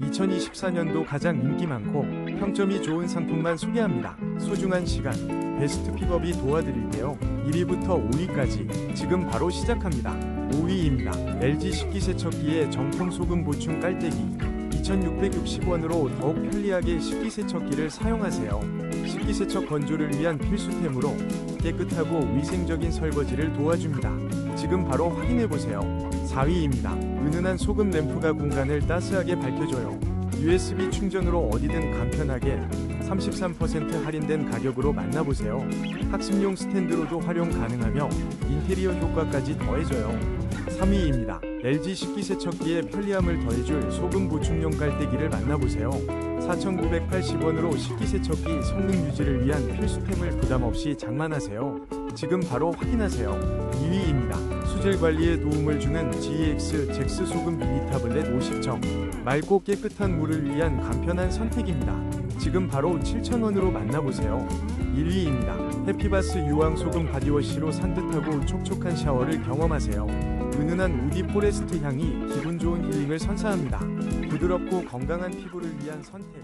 2024년도 가장 인기 많고 평점이 좋은 상품만 소개합니다. 소중한 시간, 베스트 픽업이 도와드릴게요. 1위부터 5위까지 지금 바로 시작합니다. 5위입니다. LG 식기세척기의 정품 소금 보충 깔때기 2,660원으로 더욱 편리하게 식기세척기를 사용하세요. 식기세척 건조를 위한 필수템으로 깨끗하고 위생적인 설거지를 도와줍니다. 지금 바로 확인해보세요. 4위입니다. 은은한 소금 램프가 공간을 따스하게 밝혀줘요. USB 충전으로 어디든 간편하게 33% 할인된 가격으로 만나보세요. 학습용 스탠드로도 활용 가능하며 인테리어 효과까지 더해져요. 3위입니다. LG 식기세척기의 편리함을 더해줄 소금 보충용 깔때기를 만나보세요. 4,980원으로 식기세척기 성능 유지를 위한 필수템을 부담 없이 장만하세요. 지금 바로 확인하세요. 2위입니다. 수질 관리에 도움을 주는 GX 잭스 소금 미니 타블렛 50정. 맑고 깨끗한 물을 위한 간편한 선택입니다. 지금 바로 7,000원으로 만나보세요. 1위입니다. 해피바스 유황 소금 바디워시로 산뜻하고 촉촉한 샤워를 경험하세요. 은은한 우디 포레스트 향이 기분 좋은 힐링을 선사합니다. 부드럽고 건강한 피부를 위한 선택.